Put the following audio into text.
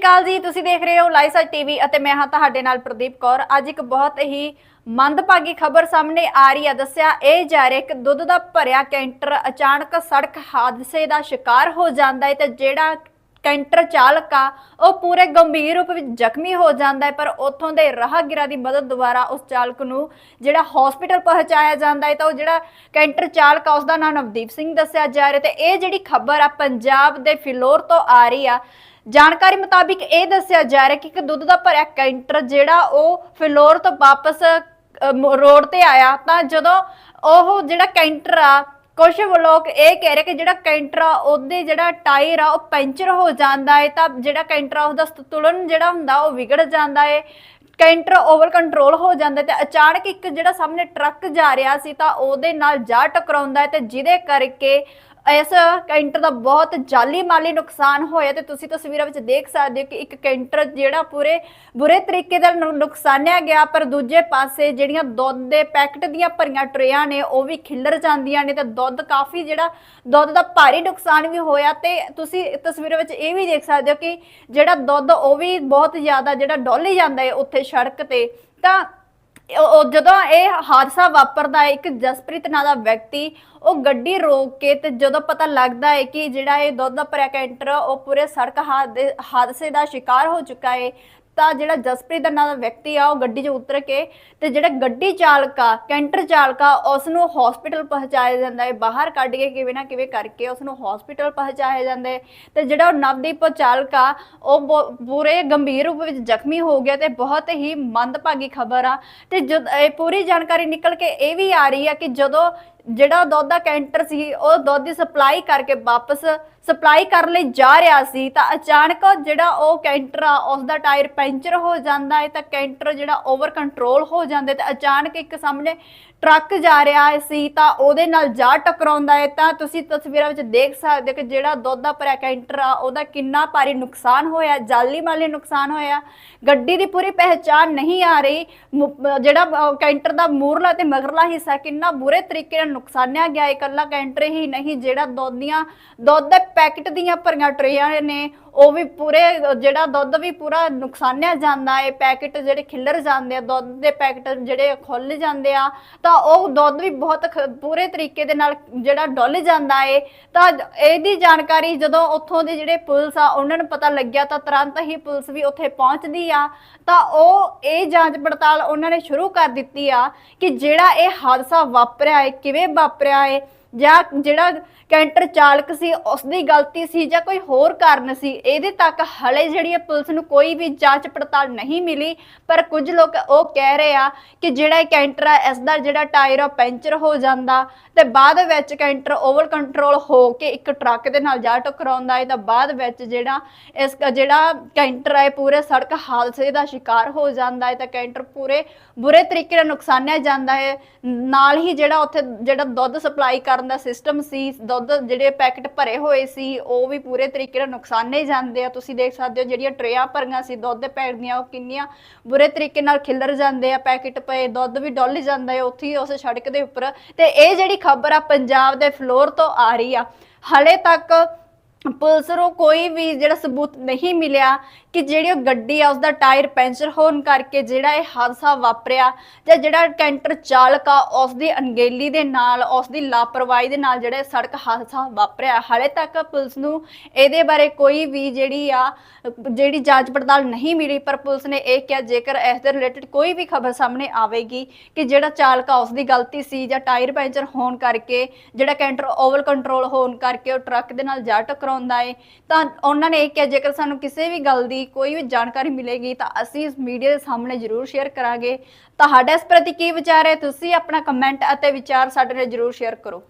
ਅਕਾਲ ਜੀ, ਤੁਸੀਂ ਦੇਖ ਰਹੇ ਹੋ ਲਾਈਸਾ ਟੀਵੀ ਅਤੇ ਮੈਂ ਹਾਂ ਤੁਹਾਡੇ ਨਾਲ ਪ੍ਰਦੀਪ ਕੌਰ। ਅੱਜ ਇੱਕ ਬਹੁਤ ਹੀ ਮੰਦਭਾਗੀ ਖਬਰ ਸਾਹਮਣੇ ਆ ਰਹੀ ਹੈ। ਦੱਸਿਆ, ਇਹ ਜਾ ਰਿਹਾ ਕਿ ਦੁੱਧ ਦਾ ਭਰਿਆ ਕੈਂਟਰ, ਅਚਾਨਕ ਸੜਕ ਹਾਦਸੇ ਦਾ ਸ਼ਿਕਾਰ ਹੋ ਜਾਂਦਾ ਹੈ ਤੇ ਜਿਹੜਾ ਕੈਂਟਰ ਚਾਲਕ ਆ, ਉਹ ਪੂਰੇ ਗੰਭੀਰ ਰੂਪ ਵਿੱਚ ਜ਼ਖਮੀ ਹੋ ਜਾਂਦਾ ਹੈ, ਪਰ ਉੱਥੋਂ ਦੇ ਰਾਹਗੀਰਾਂ ਦੀ ਮਦਦ ਦੁਆਰਾ ਉਸ ਚਾਲਕ ਨੂੰ ਜਿਹੜਾ ਹਸਪੀਟਲ ਪਹੁੰਚਾਇਆ ਜਾਂਦਾ ਹੈ ਤਾਂ ਉਹ ਜਿਹੜਾ ਕੈਂਟਰ ਚਾਲਕ ਆ ਉਸ ਦਾ ਨਾਮ ਨਵਦੀਪ ਸਿੰਘ ਦੱਸਿਆ ਜਾ ਰਿਹਾ ਤੇ ਇਹ ਜਿਹੜੀ ਖਬਰ ਆ, ਪੰਜਾਬ ਦੇ ਫਿਲੌਰ ਤੋਂ ਆ ਰਹੀ ਆ ਜਾਣਕਾਰੀ ਮੁਤਾਬਿਕ ਇਹ ਦੱਸਿਆ ਜਾ ਰਿਹਾ ਕਿ ਇੱਕ ਦੁੱਧ ਦਾ ਭਰਿਆ ਕੈਂਟਰ ਜਿਹੜਾ ਉਹ ਫਿਲੌਰ ਤੋਂ ਵਾਪਸ ਰੋਡ ਤੇ ਆਇਆ। ਤਾਂ ਜਦੋਂ ਉਹ ਜਿਹੜਾ ਕੈਂਟਰ ਆ ਕੁਝ ਲੋਕ ਇਹ ਕਹਿ ਰਹੇ ਕਿ ਜਿਹੜਾ ਕੈਂਟਰ ਆ, ਉਹਦੇ ਜਿਹੜਾ ਟਾਇਰ ਆ, ਉਹ ਪੈਂਚਰ ਹੋ ਜਾਂਦਾ ਹੈ ਤਾਂ ਜਿਹੜਾ ਕੈਂਟਰ ਆ, ਉਹਦਾ ਸੰਤੁਲਨ ਜਿਹੜਾ ਹੁੰਦਾ, ਉਹ ਵਿਗੜ ਜਾਂਦਾ ਹੈ ਕੈਂਟਰ ਓਵਰ ਕੰਟਰੋਲ ਹੋ ਜਾਂਦਾ ਹੈ ਤੇ ਅਚਾਨਕ ਇੱਕ ਜਿਹੜਾ ਸਾਹਮਣੇ ਟਰੱਕ ਜਾ ਰਿਹਾ ਸੀ, ਤਾਂ ਉਹਦੇ ਨਾਲ ਜਾ ਟਕਰਾਉਂਦਾ ਹੈ ਤੇ ਜਿਹਦੇ ਕਰਕੇ ਇਸ ਕੈਂਟਰ ਦਾ ਬਹੁਤ ਜਾਲੀ ਮਾਲੀ ਨੁਕਸਾਨ ਹੋਇਆ ਤੇ ਤੁਸੀਂ ਤਸਵੀਰਾਂ ਵਿੱਚ ਦੇਖ ਸਕਦੇ ਹੋ ਕਿ ਇੱਕ ਕੈਂਟਰ ਜਿਹੜਾ ਪੂਰੇ ਬੁਰੇ ਤਰੀਕੇ ਨਾਲ ਨੁਕਸਾਨਿਆ ਗਿਆ, ਪਰ ਦੂਜੇ ਪਾਸੇ ਜਿਹੜੀਆਂ ਦੁੱਧ ਦੇ ਪੈਕਟ ਦੀਆਂ ਭਰੀਆਂ ਟਰੇਆਂ ਨੇ, ਉਹ ਵੀ ਖਿੱਲਰ ਜਾਂਦੀਆਂ ਨੇ ਤੇ ਦੁੱਧ ਕਾਫੀ ਜਿਹੜਾ ਦੁੱਧ ਦਾ ਭਾਰੀ ਨੁਕਸਾਨ ਵੀ ਹੋਇਆ ਤੇ ਤੁਸੀਂ ਤਸਵੀਰਾਂ ਵਿੱਚ ਇਹ ਵੀ ਦੇਖ ਸਕਦੇ ਹੋ ਕਿ ਜਿਹੜਾ ਦੁੱਧ ਉਹ ਵੀ ਬਹੁਤ ਜ਼ਿਆਦਾ ਜਿਹੜਾ ਡੋਲੀ ਜਾਂਦਾ ਹੈ ਉੱਥੇ ਸੜਕ ਤੇ, ਤਾਂ ਉਹ ਜਦੋਂ ਇਹ ਹਾਦਸਾ ਵਾਪਰਦਾ ਹੈ, ਇੱਕ ਜਸਪ੍ਰੀਤ ਨਾਂ ਦਾ ਵਿਅਕਤੀ, ਉਹ ਗੱਡੀ ਰੋਕ ਕੇ ਤੇ ਜਦੋਂ ਪਤਾ ਲੱਗਦਾ ਹੈ ਕਿ ਜਿਹੜਾ ਇਹ ਦੁੱਧ ਦਾ ਭਰਿਆ ਕੈਂਟਰ ਉਹ ਪੂਰੇ ਸੜਕ ਹਾਦ- ਹਾਦਸੇ ਦਾ ਸ਼ਿਕਾਰ ਹੋ ਚੁੱਕਾ ਹੈ ਤਾਂ ਜਿਹੜਾ ਜਸਪ੍ਰੀਤ ਨਾਂ ਦਾ ਵਿਅਕਤੀ ਆ, ਉਹ ਗੱਡੀ 'ਚ ਉਤਰ ਕੇ ਤੇ ਜਿਹੜਾ ਗੱਡੀ ਚਾਲਕ ਆ, ਕੈਂਟਰ ਚਾਲਕ ਆ ਉਸ ਨੂੰ ਹਸਪੀਟਲ ਪਹੁੰਚਾਇਆ ਜਾਂਦਾ ਹੈ। ਬਾਹਰ ਕੱਢ ਕੇ ਕਿਵੇਂ ਨਾ ਕਿਵੇਂ ਕਰਕੇ ਉਸ ਨੂੰ ਹਸਪੀਟਲ ਪਹੁੰਚਾਇਆ ਜਾਂਦਾ ਹੈ। ਤੇ ਜਿਹੜਾ ਉਹ ਨਵਦੀਪ ਚਾਲਕ ਆ, ਉਹ ਬਹੁ- ਪੂਰੇ ਗੰਭੀਰ ਰੂਪ ਵਿੱਚ ਜ਼ਖਮੀ ਹੋ ਗਿਆ ਤੇ ਬਹੁਤ ਹੀ ਮੰਦਭਾਗੀ ਖਬਰ ਆ। ਤੇ ਜਦ ਇਹ ਪੂਰੀ ਜਾਣਕਾਰੀ ਨਿਕਲ ਕੇ ਇਹ ਵੀ ਆ ਰਹੀ ਆ ਕਿ ਜਦੋਂ ਜਿਹੜਾ ਦੁੱਧ ਦਾ ਕੈਂਟਰ ਸੀ, ਉਹ ਦੁੱਧ ਦੀ ਸਪਲਾਈ ਕਰਕੇ ਵਾਪਸ ਸਪਲਾਈ ਕਰਨ ਲਈ ਜਾ ਰਿਹਾ ਸੀ, ਤਾਂ ਅਚਾਨਕ ਜਿਹੜਾ ਉਹ ਕੈਂਟਰ ਆ ਉਸ ਦਾ ਟਾਇਰ ਪੈਂਚਰ ਹੋ ਜਾਂਦਾ ਹੈ, ਤਾਂ ਕੈਂਟਰ ਜਿਹੜਾ ਓਵਰ ਕੰਟਰੋਲ ਹੋ ਜਾਂਦਾ, ਤੇ ਅਚਾਨਕ ਇੱਕ ਸਾਹਮਣੇ ਟਰੱਕ ਜਾ ਰਿਹਾ ਸੀ, ਤਾਂ ਉਹਦੇ ਨਾਲ ਜਾ ਟਕਰਾਉਂਦਾ ਹੈ, ਤਾਂ ਤੁਸੀਂ ਤਸਵੀਰਾਂ ਵਿੱਚ ਦੇਖ ਸਕਦੇ ਹੋ ਕਿ ਜਿਹੜਾ ਦੁੱਧ ਦਾ ਭਰਿਆ ਕੈਂਟਰ ਆ, ਉਹਦਾ ਕਿੰਨਾ ਭਾਰੀ ਨੁਕਸਾਨ ਹੋਇਆ, ਜਾਲੀ ਮਾਲੀ ਨੁਕਸਾਨ ਹੋਇਆ, ਗੱਡੀ ਦੀ ਪੂਰੀ ਪਹਿਚਾਣ ਨਹੀਂ ਆ ਰਹੀ ਜਿਹੜਾ ਕੈਂਟਰ ਦਾ ਮੂਰਲਾ ਤੇ ਮਗਰਲਾ ਹਿੱਸਾ ਕਿੰਨਾ ਬੁਰੇ ਤਰੀਕੇ ਨਾਲ ਨੁਕਸਾਨਿਆ ਗਿਆ ਇਕੱਲਾ ਕੈਂਟਰ ਹੀ ਨਹੀਂ, ਜਿਹੜਾ ਦੁੱਧ ਦੀਆਂ ਦੁੱਧ ਦੇ ਪੈਕਟ ਦੀਆਂ ਭਰੀਆਂ ਟਰੇਆਂ ਨੇ ਉਹ ਵੀ ਪੂਰੇ, ਜਿਹੜਾ ਦੁੱਧ ਵੀ ਪੂਰਾ ਨੁਕਸਾਨਿਆ ਜਾਂਦਾ ਹੈ ਪੈਕਟ ਜਿਹੜੇ ਖਿੱਲਰ ਜਾਂਦੇ ਆ, ਦੁੱਧ ਦੇ ਪੈਕਟ ਜਿਹੜੇ ਖੁੱਲ ਜਾਂਦੇ ਆ, ਤਾਂ ਉਹ ਦੁੱਧ ਵੀ ਬਹੁਤ ਪੂਰੇ ਤਰੀਕੇ ਦੇ ਨਾਲ ਜਿਹੜਾ ਡੁੱਲ ਜਾਂਦਾ ਹੈ ਤਾਂ ਇਹਦੀ ਜਾਣਕਾਰੀ ਜਦੋਂ ਉੱਥੋਂ ਦੇ ਜਿਹੜੇ ਪੁਲਿਸ ਆ, ਉਹਨਾਂ ਨੂੰ ਪਤਾ ਲੱਗਿਆ ਤਾਂ ਤੁਰੰਤ ਹੀ ਪੁਲਿਸ ਵੀ ਉੱਥੇ ਪਹੁੰਚਦੀ ਆ, ਤਾਂ ਉਹ ਇਹ ਜਾਂਚ ਪੜਤਾਲ ਉਹਨਾਂ ਨੇ ਸ਼ੁਰੂ ਕਰ ਦਿੱਤੀ ਆ ਕਿ ਜਿਹੜਾ ਇਹ ਹਾਦਸਾ ਵਾਪਰਿਆ ਹੈ ਕਿਵੇਂ ਵਾਪਰਿਆ ਹੈ ਜਾਂ ਜਿਹੜਾ ਕੈਂਟਰ ਚਾਲਕ ਸੀ ਉਸ ਦੀ ਗਲਤੀ ਸੀ ਜਾਂ ਕੋਈ ਹੋਰ ਕਾਰਨ ਸੀ, ਇਹਦੇ ਤੱਕ ਹਲੇ ਜਿਹੜੀ ਹੈ ਪੁਲਿਸ ਨੂੰ ਕੋਈ ਵੀ ਜਾਂਚ ਪੜਤਾਲ ਨਹੀਂ ਮਿਲੀ, ਪਰ ਕੁਝ ਲੋਕ ਉਹ ਕਹਿ ਰਹੇ ਆ ਕਿ ਜਿਹੜਾ ਇਹ ਕੈਂਟਰ ਆ ਇਸ ਦਾ ਜਿਹੜਾ ਟਾਇਰ ਆ ਪੈਂਚਰ ਹੋ ਜਾਂਦਾ ਤੇ ਬਾਅਦ ਵਿੱਚ ਕੈਂਟਰ ਓਵਰ ਕੰਟਰੋਲ ਹੋ ਕੇ ਇੱਕ ਟਰੱਕ ਦੇ ਨਾਲ ਜਾ ਟਕਰਾਉਂਦਾ ਹੈ ਤਾਂ ਬਾਅਦ ਵਿੱਚ ਜਿਹੜਾ ਇਸ ਜਿਹੜਾ ਕੈਂਟਰ ਹੈ ਪੂਰੇ ਸੜਕ ਹਾਦਸੇ ਦਾ ਸ਼ਿਕਾਰ ਹੋ ਜਾਂਦਾ ਹੈ ਤਾਂ ਕੈਂਟਰ ਪੂਰੇ ਬੁਰੇ ਤਰੀਕੇ ਨਾਲ ਨੁਕਸਾਨਿਆ ਜਾਂਦਾ ਹੈ। ਨਾਲ ਹੀ ਜਿਹੜਾ ਉੱਥੇ ਜਿਹੜਾ ਦੁੱਧ ਸਪਲਾਈ ਕਰ ਕਰਨ ਦਾ ਸਿਸਟਮ ਸੀ, ਦੁੱਧ ਜਿਹੜੇ ਪੈਕਟ ਭਰੇ ਹੋਏ ਸੀ, ਉਹ ਵੀ ਪੂਰੇ ਤਰੀਕੇ ਨਾਲ ਨੁਕਸਾਨੇ ਜਾਂਦੇ ਆ। ਤੁਸੀਂ ਦੇਖ ਸਕਦੇ ਹੋ ਜਿਹੜੀਆਂ ਟਰੇਆਂ ਭਰੀਆਂ ਸੀ, ਦੁੱਧ ਦੇ ਪੈਕਟ ਦੀਆਂ, ਉਹ ਕਿੰਨੀਆਂ ਬੁਰੇ ਤਰੀਕੇ ਨਾਲ ਖਿਲਰ ਜਾਂਦੇ ਆ। ਪੈਕਟ ਪਏ, ਦੁੱਧ ਵੀ ਡੁੱਲ ਜਾਂਦਾ ਹੈ ਉੱਥੇ ਉਸ ਸੜਕ ਦੇ ਉੱਪਰ। ਤੇ ਇਹ ਜਿਹੜੀ ਖਬਰ ਆ, ਪੰਜਾਬ ਦੇ ਫਲੋਰ ਤੋਂ ਆ ਰਹੀ ਆ। ਹਲੇ ਤੱਕ ਪੁਲਿਸ ਨੂੰ ਕੋਈ ਵੀ ਜਿਹੜਾ ਸਬੂਤ ਨਹੀਂ ਮਿਲਿਆ ਕਿ ਜਿਹੜੀ ਉਹ ਗੱਡੀ ਆ, ਉਸਦਾ ਟਾਇਰ ਪੈਂਚਰ ਹੋਣ ਕਰਕੇ ਜਿਹੜਾ ਇਹ ਹਾਦਸਾ ਵਾਪਰਿਆ ਜਾਂ ਜਿਹੜਾ ਕੈਂਟਰ ਚਾਲਕ ਆ ਉਸ ਅਣਗਹਿਲੀ ਦੇ ਨਾਲ ਉਸ ਲਾਪਰਵਾਹੀ ਦੇ ਨਾਲ ਜਿਹੜਾ ਇਹ ਸੜਕ ਹਾਦਸਾ ਵਾਪਰਿਆ। ਹਾਲੇ ਤੱਕ ਪੁਲਿਸ ਨੂੰ ਇਹਦੇ ਬਾਰੇ ਕੋਈ ਵੀ ਜਿਹੜੀ ਆ, ਜਿਹੜੀ ਜਾਂਚ ਪੜਤਾਲ ਨਹੀਂ ਮਿਲੀ, ਪਰ ਪੁਲਿਸ ਨੇ ਇਹ ਕਿਹਾ, ਜੇਕਰ ਇਸ ਦੇ ਰਿਲੇਟਡ ਕੋਈ ਵੀ ਖਬਰ ਸਾਹਮਣੇ ਆਵੇਗੀ ਕਿ ਜਿਹੜਾ ਚਾਲਕ ਆ, ਉਸਦੀ ਗਲਤੀ ਸੀ ਜਾਂ ਟਾਇਰ ਪੈਂਚਰ ਹੋਣ ਕਰਕੇ ਜਿਹੜਾ ਕੈਂਟਰ ਓਵਰ ਕੰਟਰੋਲ ਹੋਣ ਕਰਕੇ ਉਹ ਟਰੱਕ ਦੇ ਨਾਲ ਜਾ ਟਕਰਾਉਂਦਾ ਹੈ ਤਾਂ ਉਹਨਾਂ ਨੇ ਇਹ ਕਿਹਾ, ਜੇਕਰ ਸਾਨੂੰ ਕਿਸੇ ਵੀ ਗੱਲ ਦੀ ਕੋਈ ਵੀ ਜਾਣਕਾਰੀ ਮਿਲੇਗੀ, ਤਾਂ ਅਸੀਂ ਇਸ ਮੀਡੀਆ ਦੇ ਸਾਹਮਣੇ ਜ਼ਰੂਰ ਸ਼ੇਅਰ ਕਰਾਂਗੇ। ਤੁਹਾਡਾ ਇਸ ਪ੍ਰਤੀ ਕੀ ਵਿਚਾਰ ਹੈ? ਤੁਸੀਂ ਆਪਣਾ ਕਮੈਂਟ ਅਤੇ ਵਿਚਾਰ ਸਾਡੇ ਨਾਲ ਜ਼ਰੂਰ ਸ਼ੇਅਰ ਕਰੋ।